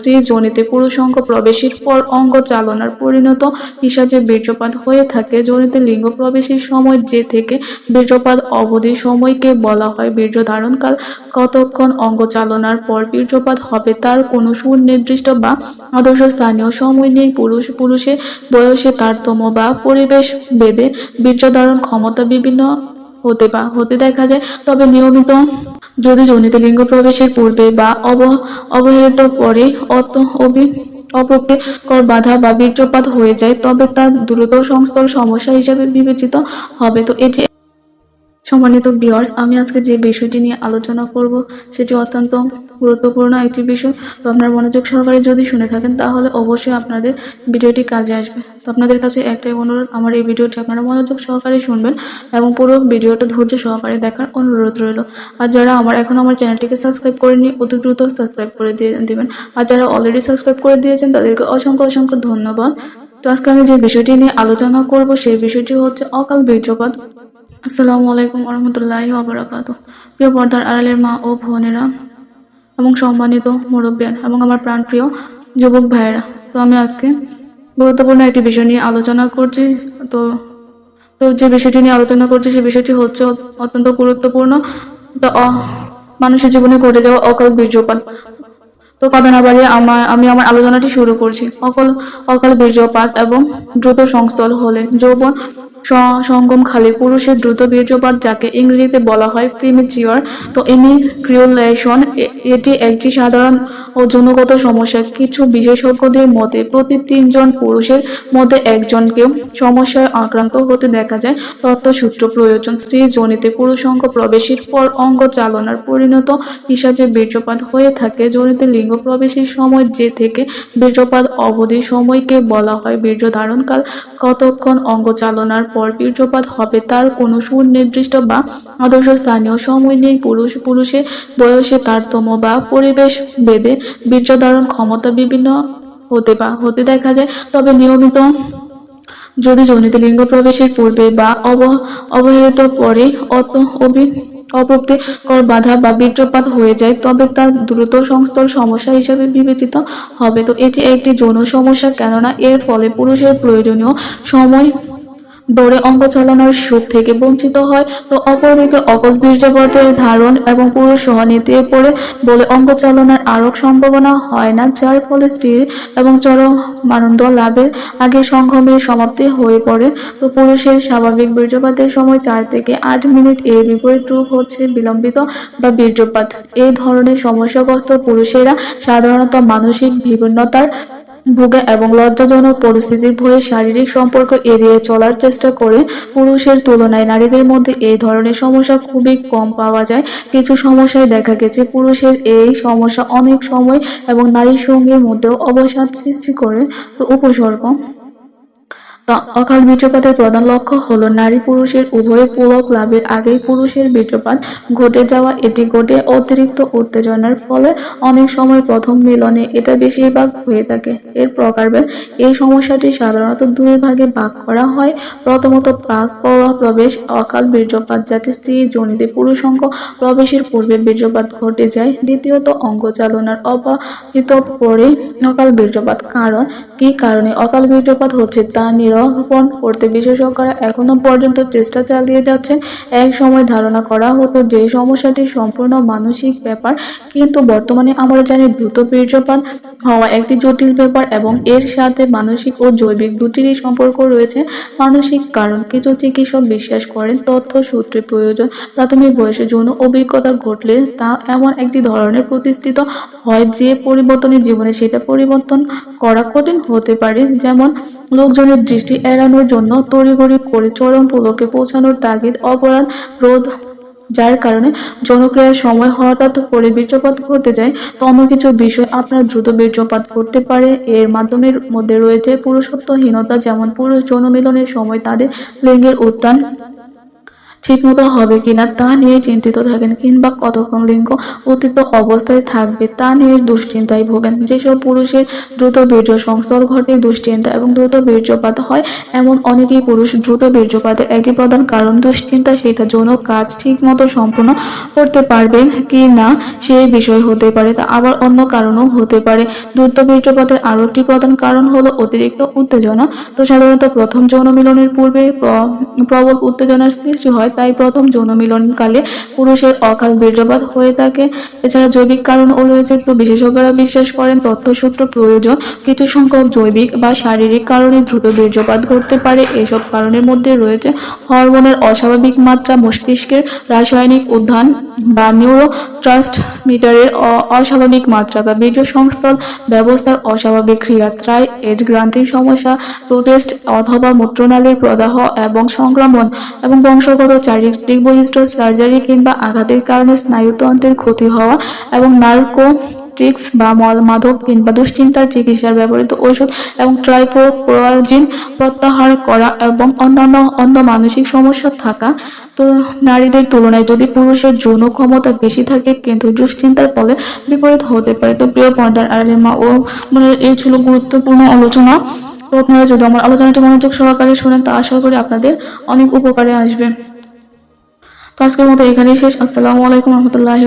স্ত্রী যোনিতে পুরুষঙ্গ প্রবেশের পর অঙ্গ চালনার পরিণত হিসাবে বীর্যপাত হয়ে থাকে। যোনিতে লিঙ্গ প্রবেশের সময় যে থেকে বীর্যপাত অবধি সময়কে বলা হয় বীর্য ধারণকাল কতক্ষণ অঙ্গ চালনার পর বীর্যপাত হবে তার কোনো সুনির্দিষ্ট বা আদর্শ স্থানীয় সময় নেই। পুরুষ, পুরুষের বয়সে তারতম্য বা পরিবেশ ভেদে বীর্য ধারণ ক্ষমতা বিভিন্ন হতে বা হতে দেখা যায়। তবে নিয়মিত যদি জনিত লিঙ্গ প্রবেশের পূর্বে বা অব অবহেলিত পরে অত অবি অপ্রীতিকর বাধা বা বীর্যপাত হয়ে যায়, তবে তা দ্রুত সংস্তর সমস্যা হিসেবে বিবেচিত হবে। তো এটি সম্মানিত বিয়ার্স আমি আজকে যে বিষয়টি নিয়ে আলোচনা করব, সেটি অত্যন্ত গুরুত্বপূর্ণ একটি বিষয়। তো আপনারা মনোযোগ সহকারে যদি শুনে থাকেন, তাহলে অবশ্যই আপনাদের ভিডিওটি কাজে আসবে। তো আপনাদের কাছে একটাই অনুরোধ, আমার এই ভিডিওটি আপনারা মনোযোগ সহকারে শুনবেন এবং পুরো ভিডিওটা ধৈর্য সহকারে দেখার অনুরোধ রইল। আর যারা আমার, এখন আমার চ্যানেলটিকে সাবস্ক্রাইব করেনি অতি দ্রুত সাবস্ক্রাইব করে দিয়ে দিবেন। আর যারা অলরেডি সাবস্ক্রাইব করে দিয়েছেন, তাদেরকে অসংখ্য অসংখ্য ধন্যবাদ। তো আজকে আমি যে বিষয়টি নিয়ে আলোচনা করব, সেই বিষয়টি হচ্ছে অকাল বীর্যপাত। আসসালামু আলাইকুম রহমতুল্লাহ আবরাকাত প্রিয় পর্দার আড়ালের মা ও বোনেরা এবং সম্মানিত মুরব্বিয়ান এবং আমার প্রাণপ্রিয় যুবক ভাইয়েরা। তো আমি আজকে গুরুত্বপূর্ণ একটি বিষয় নিয়ে আলোচনা করছি। তো তো যে বিষয়টি নিয়ে আলোচনা করছি সেই বিষয়টি হচ্ছে অত্যন্ত গুরুত্বপূর্ণ। মানুষের জীবনে ঘটে যাওয়া অকাল বীর্যপাত। তো কথা না বাড়িয়ে আমার আমি আমার আলোচনাটি শুরু করছি। অকল, অকাল বীর্যপাত এবং দ্রুত সংস্থল হলে যৌবন সঙ্গম খালি পুরুষের দ্রুত বীর্যপাত, যাকে ইংরেজিতে বলা হয় প্রিমিচিওর তো ইমিক্রিওলেশন এটি একটি সাধারণ ও জনগত সমস্যা। কিছু বিশেষজ্ঞদের মতে, প্রতি তিনজন পুরুষের মধ্যে একজনকে সমস্যায় আক্রান্ত হতে দেখা যায়। তথ্যসূত্র প্রয়োজন স্ত্রী জনিতে পুরুষ পুরুষঙ্গ প্রবেশের পর অঙ্গ চালনার পরিণত হিসাবে বীর্যপাত হয়ে থাকে। জনিতে লিঙ্গ প্রবেশের সময় যে থেকে বীর্যপাত অবধি সময়কে বলা হয় বীর্য ধারণকাল, কতক্ষণ অঙ্গ চালনার পর বীর্যপাত হবে। তার কোনো সুনির্দিষ্ট বা আদর্শ স্থানীয় সময় নেই। পুরুষ পুরুষের বয়সে তারতম্য বা পরিবেশ ভেদে বীর্য ধারণ ক্ষমতা বিভিন্ন হতে বা, হতে দেখা যায়। তবে নিয়মিত যদি জনিত লিঙ্গ প্রবেশের পূর্বে বা অব, অবহেলিত পরে অত অবি অপ্রীতিকর বাধা বা বীর্যপাত হয়ে যায়, তবে তা দ্রুত সংস্তর সমস্যা হিসেবে বিবেচিত হবে। তো এটি একটি যৌন সমস্যা, কেননা এর ফলে পুরুষের প্রয়োজনীয় সময় দৌড়ে অঙ্গ চালানোর সুখ থেকে বঞ্চিত হয়। তো অপরদিকে অকল বীর্যপাতের ধারণ এবং পুরুষ সহানীতি পড়ে বলে অঙ্গ চালনার আরও সম্ভাবনা হয় না, যার ফলে স্ত্রীর এবং চরম আনন্দ লাভের আগে সংঘমের সমাপ্তি হয়ে পড়ে। তো পুরুষের স্বাভাবিক বীর্যপাতের সময় চার থেকে আট মিনিট এর বিপরীত রূপ হচ্ছে বিলম্বিত বা বীর্যপাত। এই ধরনের সমস্যাগ্রস্ত পুরুষেরা সাধারণত মানসিক বিভিন্নতার ভোগে এবং লজ্জাজনক পরিস্থিতির ভয়ে শারীরিক সম্পর্ক এড়িয়ে চলার চেষ্টা করে পুরুষের তুলনায় নারীদের মধ্যে এই ধরনের সমস্যা খুবই কম পাওয়া যায়। কিছু সমস্যায় দেখা গেছে, পুরুষের এই সমস্যা অনেক সময় এবং নারীর সঙ্গীর মধ্যেও অবসাদ সৃষ্টি করে। উপসর্গ? অকাল বীর্যপাতের প্রধান লক্ষ্য হলো নারী পুরুষের উভয় পুলক লাভের আগেই পুরুষের বীর্যপাত ঘটে যাওয়া। এটি ঘটে অতিরিক্ত উত্তেজনার ফলে অনেক সময় প্রথম মিলনে এটা বেশিরভাগ হয়ে থাকে। এর প্রকারভেদ, এই সমস্যাটি সাধারণত দুই ভাগে ভাগ করা হয়। প্রথমত প্রাক প্রবেশ, অকাল বীর্যপাত যাতে স্ত্রী জনিতে পুরুষঙ্গ প্রবেশের পূর্বে বীর্যপাত ঘটে যায়। দ্বিতীয়ত, অঙ্গ চালনার অবাহিত পরে অকাল বীর্যপাত। কারণ, কি কারণে অকাল বীর্যপাত হচ্ছে তা নিরূপণ করতে বিশেষজ্ঞরা এখনও পর্যন্ত চেষ্টা চালিয়ে যাচ্ছেন। এক সময় ধারণা করা হতো যে সমস্যাটি সম্পূর্ণ মানসিক ব্যাপার, কিন্তু বর্তমানে আমরা জানি দ্রুত বীর্যপাত হওয়া একটি জটিল ব্যাপার এবং এর সাথে মানসিক ও জৈবিক দুটিরই সম্পর্ক রয়েছে। মানসিক কারণ, কিছু চিকিৎসক বিশ্বাস করেন তথ্য সূত্রে প্রয়োজন। প্রাথমিক বয়সে যৌন অভিজ্ঞতা ঘটলে তা এমন একটি ধরনের প্রতিষ্ঠিত হয় যে পরিবর্তনের জীবনে সেটা পরিবর্তন করা কঠিন হতে পারে। যেমন, লোকজনের দৃষ্টি এড়ানোর জন্য তড়িঘড়ি করে চরম পুলকে পৌঁছানোর তাগিদ অপরাধ রোধ, যার কারণে জনক্রিয়ার সময় হঠাৎ করে বীর্যপাত ঘটে যায়। তম কিছু বিষয় আপনার দ্রুত বীর্যপাত ঘটতে পারে। এর মাধ্যমের মধ্যে রয়েছে পুরুষত্বহীনতা, যেমন পুরুষ যৌন মিলনের সময় তাদের লিঙ্গের উত্থান ঠিকমতো হবে কিনা তা নিয়ে চিন্তিত থাকেন কিংবা কতক্ষণ লিঙ্গ অতীত অবস্থায় থাকবে তা নিয়ে দুশ্চিন্তায় ভোগেন। যেসব পুরুষের দ্রুত বীর্য সংস্থল ঘটে, দুশ্চিন্তা এবং দ্রুত বীর্যপাত হয়, এমন অনেকেই পুরুষ দ্রুত বীর্যপাতের একটি প্রধান কারণ। দুশ্চিন্তা সেটা যৌন কাজ ঠিকমতো সম্পূর্ণ করতে পারবেন কি না সেই বিষয় হতে পারে, তা আবার অন্য কারণও হতে পারে। দ্রুত বীর্যপাতের আরও একটি প্রধান কারণ হলো অতিরিক্ত উত্তেজনা। তো সাধারণত প্রথম যৌন মিলনের পূর্বে প্রবল উত্তেজনার সৃষ্টি হয় তাই প্রথম যৌন মিলনকালে পুরুষের অকাল বীর্যপাত হয়ে থাকে। এছাড়া জৈবিক কারণও রয়েছে, তো বিশেষজ্ঞরা বিশ্বাস করেন তথ্যসূত্র প্রয়োজন। কিছু সংখ্যক জৈবিক বা শারীরিক কারণে দ্রুত বীর্যপাত ঘটতে পারে। এসব কারণের মধ্যে রয়েছে হরমোনের অস্বাভাবিক মাত্রা, মস্তিষ্কের রাসায়নিক উদ্যান বা নিউরো ট্রান্সমিটারের মিটারের অস্বাভাবিক মাত্রা বা বীর্য সংস্থল ব্যবস্থার অস্বাভাবিক ক্রিয়া ত্রাই এড গ্রান্তির সমস্যা, প্রোটেস্ট অথবা মূত্রনালীর প্রদাহ এবং সংক্রমণ এবং বংশগত চারিত্রিক বৈশিষ্ট্য সার্জারি কিংবা আঘাতের কারণে স্নায়ুতন্ত্রের ক্ষতি হওয়া এবং নার্কো ট্রিক্স বা মল মাদক কিংবা দুশ্চিন্তার চিকিৎসার ব্যবহৃত ওষুধ এবং ট্রাইফোপ্রোয়াজিন প্রত্যাহার করা এবং অন্যান্য, অন্য মানসিক সমস্যা থাকা তো নারীদের তুলনায় যদি পুরুষের যৌন ক্ষমতা বেশি থাকে, কিন্তু দুশ্চিন্তার ফলে বিপরীত হতে পারে। তো প্রিয় পর্দার আড়ালের মা ও মানে এই ছিল গুরুত্বপূর্ণ আলোচনা। তো আপনারা যদি আমার আলোচনাটি মনোযোগ সহকারে শোনেন, তা আশা করি আপনাদের অনেক উপকারে আসবে। তো আজকের মতো এখানেই শেষ। আসসালামু আলাইকুম রহমতুল্লাহি